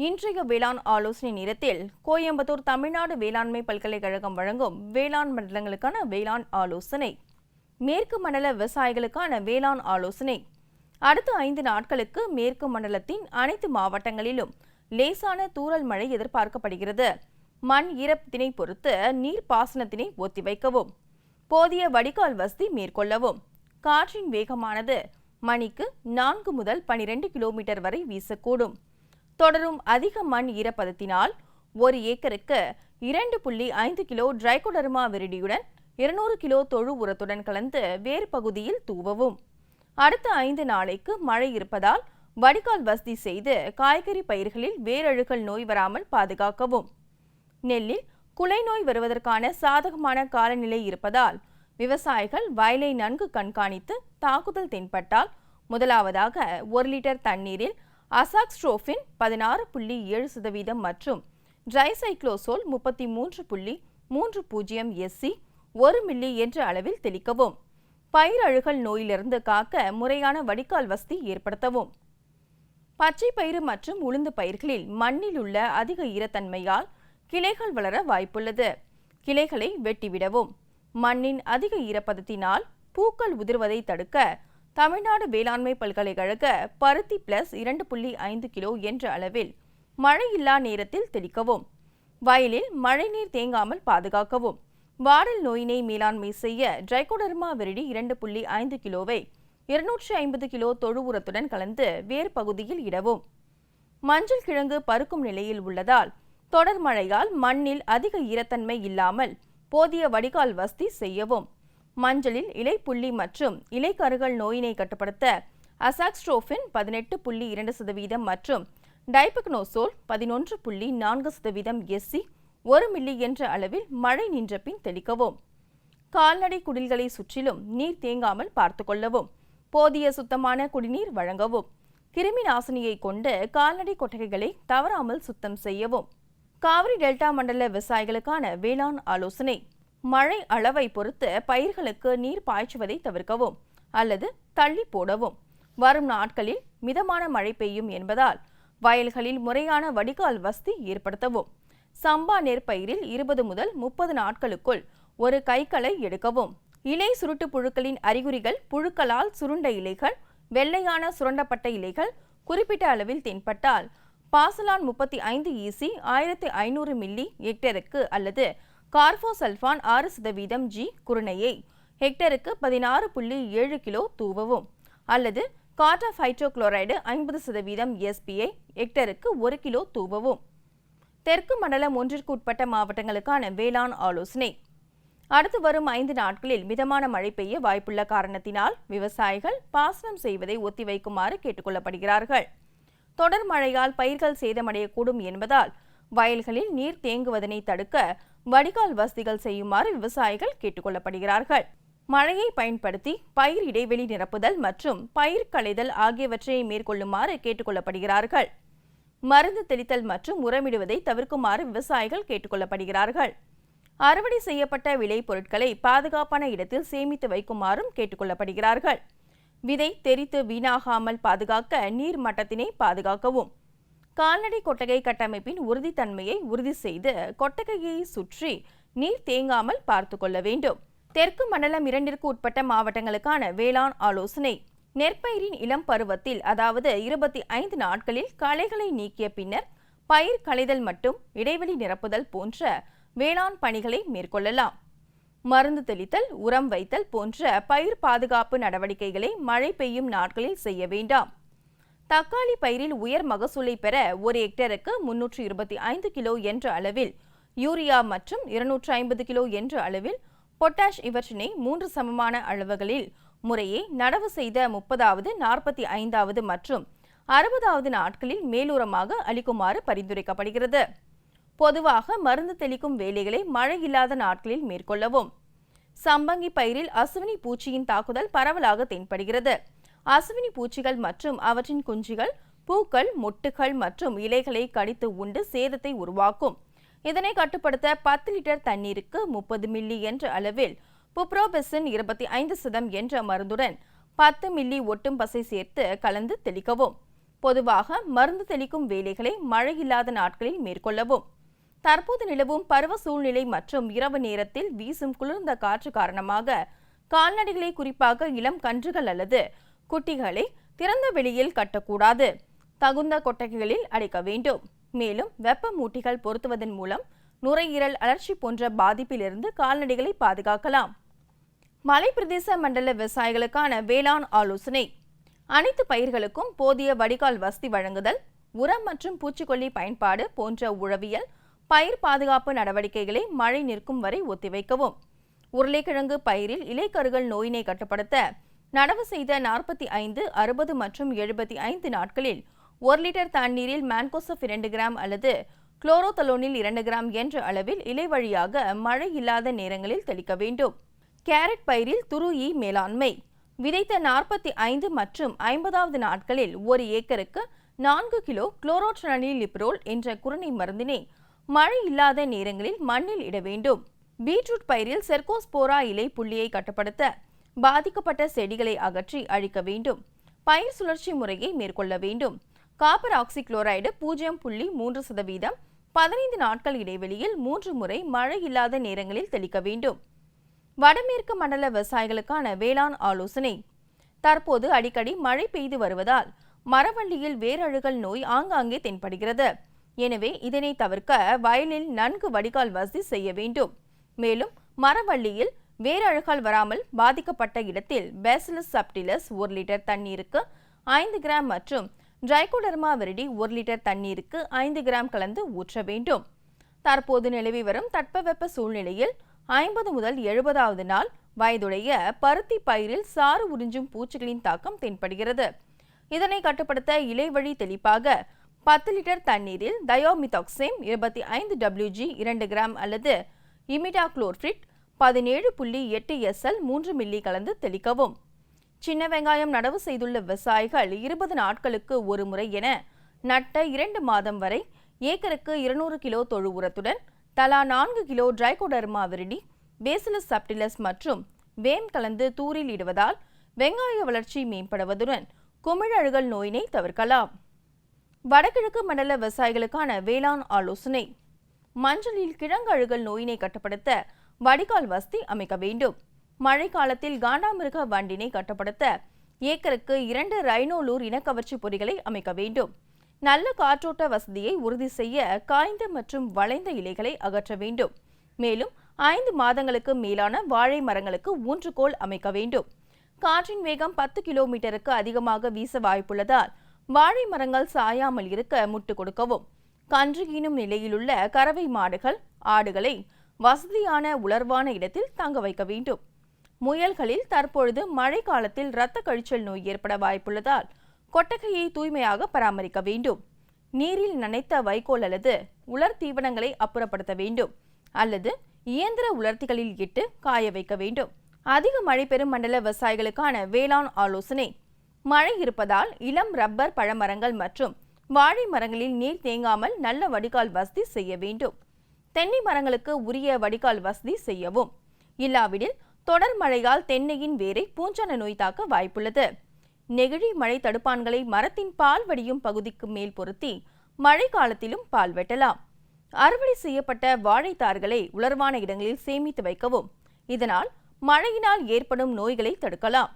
இன்றைய வேளாண் ஆலோசனை நேரத்தில் கோயம்புத்தூர் தமிழ்நாடு வேளாண்மை பல்கலைக்கழகம் வழங்கும் வேளாண் மண்டலங்களுக்கான வேளாண் ஆலோசனை. மேற்கு மண்டல விவசாயிகளுக்கான வேளாண் ஆலோசனை. அடுத்த ஐந்து நாட்களுக்கு மேற்கு மண்டலத்தின் அனைத்து மாவட்டங்களிலும் லேசான தூறல் மழை எதிர்பார்க்கப்படுகிறது. மண் ஈரப்பத்தினை பொறுத்து நீர் பாசனத்தினை ஒத்திவைக்கவும். போதிய வடிகால் வசதி மேற்கொள்ளவும். காற்றின் வேகமானது மணிக்கு நான்கு முதல் பனிரெண்டு கிலோமீட்டர் வரை வீசக்கூடும். தொடரும் அதிக மண் ஈரப்பதத்தினால் ஒரு ஏக்கருக்கு இரண்டு புள்ளி ஐந்து கிலோ டிரைகோடர்மா விரிடியுடன் இருநூறு கிலோ தொழு உரத்துடன் கலந்து வேறு பகுதியில் தூவவும். அடுத்த ஐந்து நாளைக்கு மழை இருப்பதால் வடிகால் வசதி செய்து காய்கறி பயிர்களில் வேரழுகல் நோய் வராமல் பாதுகாக்கவும். நெல்லில் குலை நோய் வருவதற்கான சாதகமான காலநிலை இருப்பதால் விவசாயிகள் வயலை நன்கு கண்காணித்து தாக்குதல் தென்பட்டால் முதலாவதாக ஒரு லிட்டர் தண்ணீரில் அசாக்ஸ்ட்ரோஃபின் பதினாறு புள்ளி ஏழு சதவீதம் மற்றும் ட்ரைசைக்ளோசோல் முப்பத்தி மூன்று புள்ளி மூன்று பூஜ்ஜியம் எஸ்சி ஒரு மில்லி என்ற அளவில் தெளிக்கவும். பயிரழுகல் நோயிலிருந்து காக்க முறையான வடிகால் வசதி ஏற்படுத்தவும். பச்சை பயிறு மற்றும் உளுந்து பயிர்களில் மண்ணில் உள்ள அதிக ஈரத்தன்மையால் கிளைகள் வளர வாய்ப்புள்ளது. கிளைகளை வெட்டிவிடவும். மண்ணின் அதிக ஈரப்பதத்தினால் பூக்கள் உதிர்வதை தடுக்க தமிழ்நாடு வேளாண்மை பல்கலைக்கழக பருத்தி பிளஸ் இரண்டு புள்ளி ஐந்து கிலோ என்ற அளவில் மழையில்லா நேரத்தில் தெளிக்கவும். வயலில் மழைநீர் தேங்காமல் பாதுகாக்கவும். வாடல் நோயினை மேலாண்மை செய்ய ட்ரைகோடர்மா விரிடி இரண்டு புள்ளி ஐந்து கிலோவை இருநூற்றி ஐம்பது கிலோ தொழு உரத்துடன் கலந்து வேறு பகுதியில் இடவும். மஞ்சள் கிழங்கு பருக்கும் நிலையில் உள்ளதால் தொடர் மழையால் மண்ணில் அதிக ஈரத்தன்மை இல்லாமல் போதிய வடிகால் வசதி செய்யவும். மஞ்சளில் இலைப்புள்ளி மற்றும் இலைக்கருகள் நோயினை கட்டுப்படுத்த அசாக்ஸ்ட்ரோஃபின் பதினெட்டு புள்ளி இரண்டு சதவீதம் மற்றும் டைபக்னோசோல் பதினொன்று புள்ளி நான்கு சதவீதம் எஸ்சி ஒரு மில்லி என்ற அளவில் மழை நின்ற பின் தெளிக்கவும். கால்நடை குடில்களை சுற்றிலும் நீர் தேங்காமல் பார்த்து கொள்ளவும். போதிய சுத்தமான குடிநீர் வழங்கவும். கிருமி நாசினியை கொண்டு கால்நடை கொட்டகைகளை தவறாமல் சுத்தம் செய்யவும். காவிரி டெல்டா மண்டல விவசாயிகளுக்கான வேளாண் ஆலோசனை. மழை அளவை பொறுத்து பயிர்களுக்கு நீர் பாய்ச்சுவதை தவிர்க்கவும் அல்லது தள்ளி போடவும். வரும் நாட்களில் மிதமான மழை பெய்யும் என்பதால் வயல்களில் முறையான வடிகால் வசதி ஏற்படுத்தவும். சம்பா நெற்பயிரில் இருபது முதல் முப்பது நாட்களுக்குள் ஒரு கைகளை எடுக்கவும். இலை சுருட்டு புழுக்களின் அறிகுறிகள் புழுக்களால் சுருண்ட இலைகள் வெள்ளையான சுரண்டப்பட்ட இலைகள் குறிப்பிட்ட அளவில் தென்பட்டால் பாசலான் முப்பத்தி ஐந்து ஈசி ஆயிரத்தி ஐநூறு மில்லி ஹெக்டேருக்கு அல்லது கார்போசல்ஃபான் ஆறு சதவீதம் ஜி குருணையை ஹெக்டருக்கு பதினாறு புள்ளி ஏழு கிலோ தூவவும். அல்லது காட்டாஃப் ஹைட்ரோகுளோரைடு ஐம்பது சதவீதம் எஸ்பிஐ ஹெக்டருக்கு ஒரு கிலோ தூவவும். தெற்கு மண்டலம் ஒன்றிற்கு உட்பட்ட மாவட்டங்களுக்கான வேளாண் ஆலோசனை. அடுத்து வரும் ஐந்து நாட்களில் மிதமான மழை பெய்ய வாய்ப்புள்ள காரணத்தினால் விவசாயிகள் பாசனம் செய்வதை ஒத்திவைக்குமாறு கேட்டுக்கொள்ளப்படுகிறார்கள். தொடர் மழையால் பயிர்கள் சேதமடையக்கூடும் என்பதால் வயல்களில் நீர் தேங்குவதனை தடுக்க வடிகால் வசதிகள் செய்யுமாறு விவசாயிகள் கேட்டுக்கொள்ளப்படுகிறார்கள். மழையை பயன்படுத்தி பயிர் இடைவெளி நிரப்புதல் மற்றும் பயிர் களைதல் ஆகியவற்றை மேற்கொள்ளுமாறு கேட்டுக்கொள்ளப்படுகிறார்கள். மருந்து தெளித்தல் மற்றும் உரமிடுவதை தவிர்க்குமாறு விவசாயிகள் கேட்டுக்கொள்ளப்படுகிறார்கள். அறுவடை செய்யப்பட்ட விளைபொருட்களை பாதுகாப்பான இடத்தில் சேமித்து வைக்குமாறும் கேட்டுக்கொள்ளப்படுகிறார்கள். விதை தெரித்து வீணாகாமல் பாதுகாக்க நீர் மட்டத்தினை பாதுகாக்கவும் கால்நடை கொட்டகை கட்டமைப்பின் உறுதித்தன்மையை உறுதி செய்து கொட்டகையை சுற்றி நீர் தேங்காமல் பார்த்து கொள்ள வேண்டும். தெற்கு மண்டலம் இரண்டிற்கு உட்பட்ட மாவட்டங்களுக்கான வேளாண் ஆலோசனை. நெற்பயிரின் இளம் பருவத்தில் அதாவது இருபத்தி ஐந்து நாட்களில் களைகளை நீக்கிய பின்னர் பயிர் களைதல் மற்றும் இடைவெளி நிரப்புதல் போன்ற வேளாண் பணிகளை மேற்கொள்ளலாம். மருந்து தெளித்தல் உரம் வைத்தல் போன்ற பயிர் பாதுகாப்பு நடவடிக்கைகளை மழை பெய்யும் நாட்களில் செய்ய வேண்டாம். தக்காளி பயிரில் உயர் மகசூலை பெற ஒரு ஹெக்டருக்கு முன்னூற்று இருபத்தி ஐந்து கிலோ என்ற அளவில் யூரியா மற்றும் இருநூற்று ஐம்பது கிலோ என்ற அளவில் பொட்டாஷ் இவற்றினை மூன்று சமமான அளவுகளில் முறையே நடவு செய்த முப்பதாவது நாற்பத்தி ஐந்தாவது மற்றும் அறுபதாவது நாட்களில் மேலூரமாக அளிக்குமாறு பரிந்துரைக்கப்படுகிறது. பொதுவாக மருந்து தெளிக்கும் வேலைகளை மழை இல்லாத நாட்களில் மேற்கொள்ளவும். சம்பங்கி பயிரில் அசுவினி பூச்சியின் தாக்குதல் பரவலாக தென்படுகிறது. அசுவினி பூச்சிகள் மற்றும் அவற்றின் குஞ்சுகள் பூக்கள் மொட்டுகள் மற்றும் இலைகளை கடித்து உண்டு சேதத்தை உருவாக்கும். இதனை கட்டுப்படுத்த பத்து லிட்டர் தண்ணீருக்கு முப்பது மில்லி என்ற அளவில் புப்ரோபெசின் இருபத்தி ஐந்து சதம் என்ற மருந்துடன் பத்து மில்லி ஒட்டும் பசை சேர்த்து கலந்து தெளிக்கவும். பொதுவாக மருந்து தெளிக்கும் வேலைகளை மழை இல்லாத நாட்களில் மேற்கொள்ளவும். தற்போது நிலவும் பருவ சூழ்நிலை மற்றும் இரவு நேரத்தில் வீசும் குளிர்ந்த காற்று காரணமாக கால்நடைகளை குறிப்பாக இளம் கன்றுகள் அல்லது குட்டிகளை திறந்த வெளியில் கட்டக்கூடாது. தகுந்த கொட்டகைகளில் அடைக்க வேண்டும். மேலும் வெப்ப மூட்டிகள் பொருத்துவதன் மூலம் நுரையீரல் அழற்சி போன்ற பாதிப்பிலிருந்து கால்நடைகளை பாதுகாக்கலாம். மலைப்பிரதேச மண்டல விவசாயிகளுக்கான வேளாண் ஆலோசனை. அனைத்து பயிர்களுக்கும் போதிய வடிகால் வசதி வழங்குதல் உரம் மற்றும் பூச்சிக்கொல்லி பயன்பாடு போன்ற உழவியல் பயிர் பாதுகாப்பு நடவடிக்கைகளை மழை நிற்கும் வரை ஒத்திவைக்கவும். உருளைக்கிழங்கு பயிரில் இலைக்கருகள் நோயினை கட்டுப்படுத்த நடவு செய்த நாற்பத்தி ஐந்து அறுபது மற்றும் எழுபத்தி ஐந்து நாட்களில் ஒரு லிட்டர் தண்ணீரில் மேன்கோசப் இரண்டு கிராம் அல்லது குளோரோதலோனில் இரண்டு கிராம் என்ற அளவில் இலை வழியாக மழை இல்லாத நேரங்களில் தெளிக்க வேண்டும். கேரட் பயிரில் துரு ஈ மேலாண்மை. விதைத்த நாற்பத்தி ஐந்து மற்றும் ஐம்பதாவது நாட்களில் ஒரு ஏக்கருக்கு நான்கு கிலோ குளோரோட்ரனிலிப்ரோல் என்ற குருணை மருந்தினை மழை இல்லாத நேரங்களில் மண்ணில் இட வேண்டும். பீட்ரூட் பயிரில் செர்கோஸ்போரா இலை புள்ளியை கட்டுப்படுத்த பாதிக்கப்பட்ட செடிகளை அகற்றி அழிக்க வேண்டும். பயிர் சுழற்சி முறையை மேற்கொள்ள வேண்டும். காப்பர் ஆக்சிக்ளோரைடு பூஜ்ஜியம் புள்ளி மூன்று சதவீதம் பதினைந்து நாட்கள் இடைவெளியில் மூன்று முறை மழை இல்லாத நேரங்களில் தெளிக்க வேண்டும். வடமேற்கு மண்டல விவசாயிகளுக்கான வேளாண் ஆலோசனை. தற்போது அடிக்கடி மழை பெய்து வருவதால் மரவள்ளியில் வேரழுகல் நோய் ஆங்காங்கே தென்படுகிறது. எனவே இதனை தவிர்க்க வயலில் நன்கு வடிகால் வசதி செய்ய வேண்டும். மேலும் மரவள்ளியில் வேரழுகால் வராமல் பாதிக்கப்பட்ட இடத்தில் பேசிலஸ் சப்டிலஸ் ஒரு லிட்டர் தண்ணீருக்கு ஐந்து கிராம் மற்றும் ட்ரைகோடர்மா விரிடி ஒரு லிட்டர் தண்ணீருக்கு ஐந்து கிராம் கலந்து ஊற்ற வேண்டும். தற்போது நிலவி வரும் தட்பவெப்ப சூழ்நிலையில் ஐம்பது முதல் எழுபதாவது நாள் வயதுடைய பருத்தி பயிரில் சாறு உறிஞ்சும் பூச்சிகளின் தாக்கம் தென்படுகிறது. இதனை கட்டுப்படுத்த இலைவழி தெளிப்பாக பத்து லிட்டர் தண்ணீரில் டயோமிதாக்சேம் இருபத்தி ஐந்து டபிள்யூஜி இரண்டு கிராம் அல்லது இமிடாக்ளோர்ஃபிட் பதினேழு புள்ளி எட்டு எஸ்எல் மூன்று மில்லி கலந்து தெளிக்கவும். சின்ன வெங்காயம் நடவு செய்துள்ள விவசாயிகள் இருபது நாட்களுக்கு ஒரு முறை என நட்ட இரண்டு மாதம் வரை ஏக்கருக்கு இருநூறு கிலோ தொழு உரத்துடன் தலா நான்கு kilo trichoderma viride bacillus subtilis மற்றும் வேம் கலந்து தூரில் இடுவதால் வெங்காய வளர்ச்சி மேம்படுவதுடன் குமிழழுகல் நோயினை தவிர்க்கலாம். வடகிழக்கு மண்டல விவசாயிகளுக்கான வேளாண் ஆலோசனை. மஞ்சளில் கிழங்கு அழுகல் நோயினை கட்டுப்படுத்த வடிகால் வசதி அமைக்க வேண்டும். மழைக்காலத்தில் காண்டாமிருக வண்டினை கட்டுப்படுத்த ஏக்கருக்கு இரண்டு ரைனோலூர் இனக்கவர்ச்சி பொறிகளை அமைக்க வேண்டும். நல்ல காற்றோட்ட வசதியை உறுதி செய்ய காய்ந்த மற்றும் வளைந்த இலைகளை அகற்ற வேண்டும். மேலும் ஐந்து மாதங்களுக்கு மேலான வாழை மரங்களுக்கு ஊன்றுகோல் அமைக்க வேண்டும். காற்றின் வேகம் பத்து கிலோமீட்டருக்கு அதிகமாக வீச வாய்ப்புள்ளதால் வாழை மரங்கள் சாயாமல் இருக்க முட்டு கொடுக்கவும். கன்று ஈனும் நிலையிலுள்ள கறவை மாடுகள் ஆடுகளை வசதியான உலர்வான இடத்தில் தங்க வைக்க வேண்டும். முயல்களில் தற்பொழுது மழை காலத்தில் இரத்த கழிச்சல் நோய் ஏற்பட வாய்ப்புள்ளதால் கொட்டகையை தூய்மையாக பராமரிக்க வேண்டும். நீரில் நனைத்த வைக்கோல் அல்லது உலர் தீவனங்களை அப்புறப்படுத்த வேண்டும். அல்லது இயந்திர உலர்த்திகளில் இட்டு காய வைக்க வேண்டும். அதிக மழை பெறும் மண்டல விவசாயிகளுக்கான வேளாண் ஆலோசனை. மழை இருப்பதால் இளம் ரப்பர் பழமரங்கள் மற்றும் வாழை மரங்களில் நீர் தேங்காமல் நல்ல வடிகால் வசதி செய்ய வேண்டும். தென்னை மரங்களுக்கு உரிய வடிகால் வசதி செய்யவும். இல்லாவிடில் தொடர் மழையால் தென்னையின் வேரை பூஞ்சான நோய் தாக்க வாய்ப்புள்ளது. நெகிழி மழை தடுப்பான்களை மரத்தின் பால் வடியும் பகுதிக்கு மேல் பொருத்தி மழை காலத்திலும் பால் வெட்டலாம். அறுவடை செய்யப்பட்ட வாழைத்தார்களை உலர்வான இடங்களில் சேமித்து வைக்கவும். இதனால் மழையினால் ஏற்படும் நோய்களை தடுக்கலாம்.